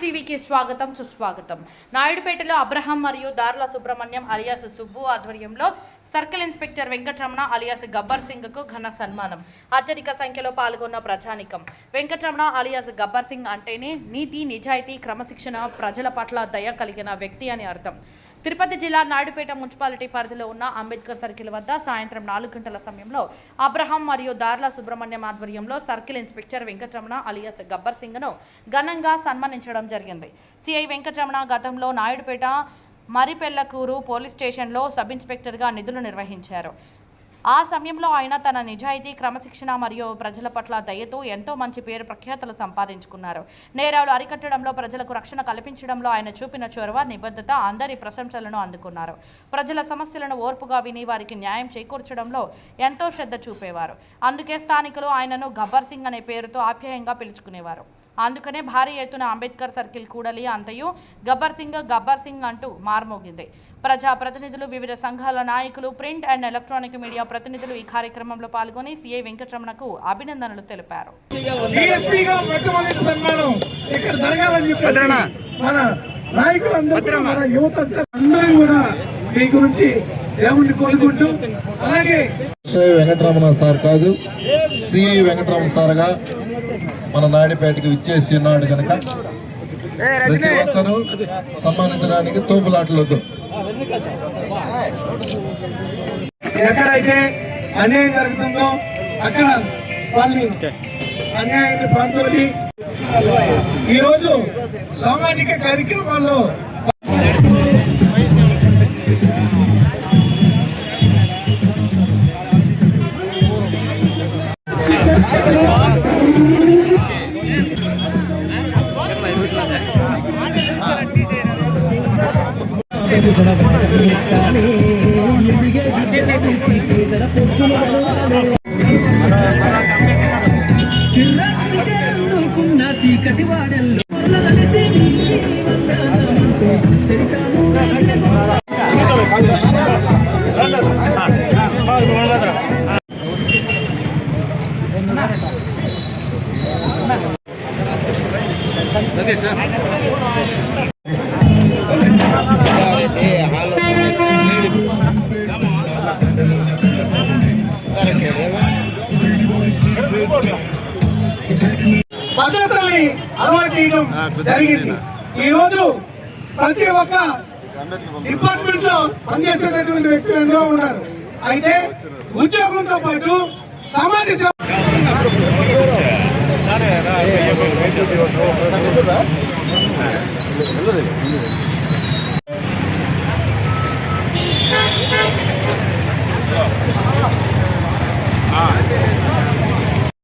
టీవీకి స్వాగతం సుస్వాగతం. నాయుడుపేటలో అబ్రహం మరియు దార్ల సుబ్రహ్మణ్యం అలియాస్ సుబ్బు ఆధ్వర్యంలో circle inspector Venkataramana alias Gabbar సింగ్కు ఘన సన్మానం. అత్యధిక సంఖ్యలో పాల్గొన్న ప్రజానికం. వెంకటరమణ అలియాస్ గబ్బర్ సింగ్ అంటేనే నీతి నిజాయితీ క్రమశిక్షణ ప్రజల పట్ల దయ కలిగిన వ్యక్తి అని అర్థం. తిరుపతి జిల్లా నాయుడుపేట మున్సిపాలిటీ పరిధిలో ఉన్న అంబేద్కర్ సర్కిల్ వద్ద సాయంత్రం నాలుగు గంటల సమయంలో అబ్రహాం మరియు దార్ల సుబ్రహ్మణ్యం ఆధ్వర్యంలో circle inspector Venkataramana alias Gabbar సింగ్ను ఘనంగా సన్మానించడం జరిగింది. సిఐ వెంకటరమణ గతంలో నాయుడుపేట మరిపెల్లకూరు పోలీస్ స్టేషన్లో సబ్ ఇన్స్పెక్టర్గా నిధులు నిర్వహించారు. ఆ సమయంలో ఆయన తన నిజాయితీ క్రమశిక్షణ మరియు ప్రజల పట్ల దయతో ఎంతో మంచి పేరు ప్రఖ్యాతలు సంపాదించుకున్నారు. నేరాలు అరికట్టడంలో ప్రజలకు రక్షణ కల్పించడంలో ఆయన చూపిన చొరవ నిబద్ధత అందరి ప్రశంసలను అందుకున్నారు. ప్రజల సమస్యలను ఓర్పుగా విని వారికి న్యాయం చేకూర్చడంలో ఎంతో శ్రద్ధ చూపేవారు. అందుకే స్థానికులు ఆయనను గబ్బర్ సింగ్ అనే పేరుతో ఆప్యాయంగా పిలుచుకునేవారు. అందుకనే భారీ ఎత్తున అంబేద్కర్ సర్కిల్ కూడలి అంతయు గబ్బర్ సింగ్ గబ్బర్ సింగ్ అంటూ మార్మోగింది. ప్రజా ప్రతినిధులు వివిధ సంఘాల నాయకులు ప్రింట్ అండ్ ఎలక్ట్రానిక్ మీడియా ప్రతినిధులు ఈ కార్యక్రమంలో పాల్గొని సీఐ వెంకటరమణకు అభినందనలు తెలిపారు. వెంకటరమణ సార్ కాదు. సి వెంకటరమణ సార్గా మన నాయుడుపేటకి విచ్చేసి ఉన్నాడు కనుక ప్రతి ఒక్కరూ సన్మానించడానికి తోపులాటలొద్దు. ఎక్కడైతే అన్యాయం జరుగుతుందో అక్కడ వాళ్ళని అన్యాయాన్ని ప్రాంతాలకి ఈరోజు సామాజిక కార్యక్రమాల్లో I'm భద్రతల్ని అలవాటు చేయడం జరిగింది. ఈ రోజు ప్రతి ఒక్క డిపార్ట్మెంట్లో పనిచేసేటటువంటి వ్యక్తులు ఎందరో ఉన్నారు. అయితే ఉద్యోగంతో పాటు సమాజ సేవ Thank you.